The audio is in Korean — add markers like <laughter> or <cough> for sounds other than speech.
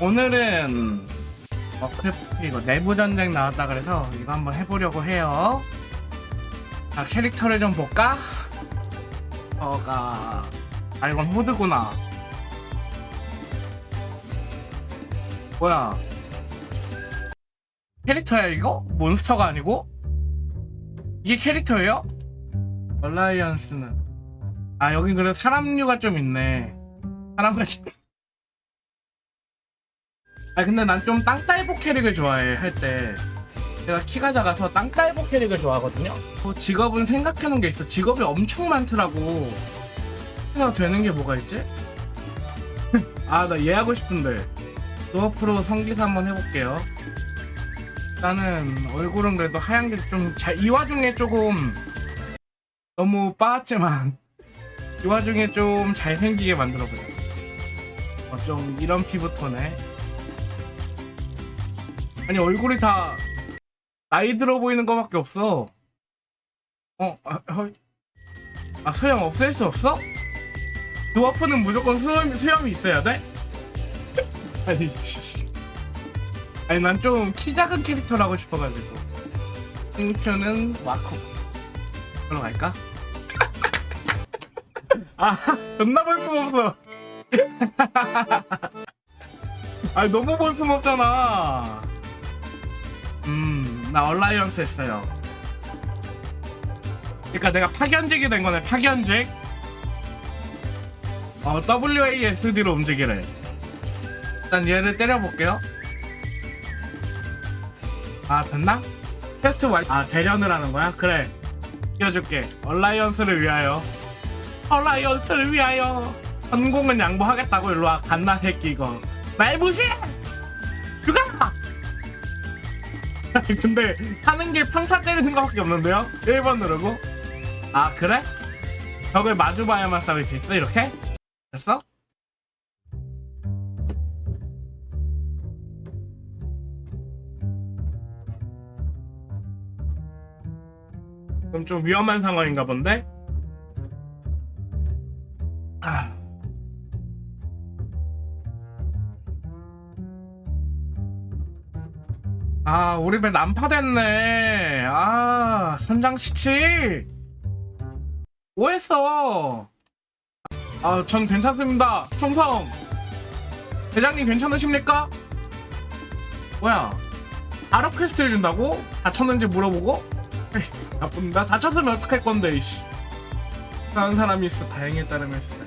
오늘은 워크래프트 이거 내부 전쟁 나왔다 그래서 이거 한번 해보려고 해요. 자 캐릭터를 좀 볼까? 어가 아 이건 호드구나. 뭐야? 캐릭터야 이거? 몬스터가 아니고? 이게 캐릭터예요? 얼라이언스는 아 여긴 그래 사람류가 좀 있네. 사람같이. 아 근데 난 좀 땅딸보 캐릭을 좋아해 할 때. 제가 키가 작아서 땅딸보 캐릭을 좋아하거든요. 어, 직업은 생각해놓은 게 있어. 직업이 엄청 많더라고. 해서 되는 게 뭐가 있지? <laughs> 아 나 얘 하고 싶은데. 도어프로 성기사 한번 해볼게요. 일단은 얼굴은 그래도 하얀 게 좀 잘. 이 와중에 조금 너무 빠았지만 <laughs> 이 와중에 좀 잘생기게 만들어보자. 어, 좀 이런 피부톤에. 아니 얼굴이 다 나이 들어 보이는 거밖에 없어. 어, 아, 어, 아 수염 없앨 수 없어? 드와프는 무조건 수염, 수염이 있어야 돼? <laughs> 아니, 씨. 아니 난 좀 키 작은 캐릭터라고 싶어가지고. 승표는 와코. 그럼 갈까? <laughs> 아, 존나 볼품 없어. <laughs> 아니 너무 볼품 없잖아. 음, 나 얼라이언스 했어요. 그러니까 내가 파견직이 된 거네. 파견직. 어, WASD로 움직이래. 일단 얘를 때려볼게요. 아, 됐나? 테스트 완. 아, 대련을 하는 거야? 그래. 이겨줄게. 얼라이언스를 위하여. 얼라이언스를 위하여. 성공은 양보하겠다고 일로 와. 갓나 새끼 이거. 날 무시해! 그가! <laughs> 근데 하는 길 평사 때리는 거밖에 없는데요? 1번 누르고 아 그래? 벽을 마주봐야만 싸울 수 있어 이렇게? 됐어? 그럼 좀 위험한 상황인가 본데? 아. 아, 우리 배 난파됐네. 아, 선장시치. 오했어. 아, 전 괜찮습니다. 충성. 대장님 괜찮으십니까? 뭐야? 아랍 퀘스트 해준다고? 다쳤는지 물어보고? 나쁜다. 다쳤으면 어떡할 건데, 이씨. 다른 사람이 있어. 다행에 따르면 있어.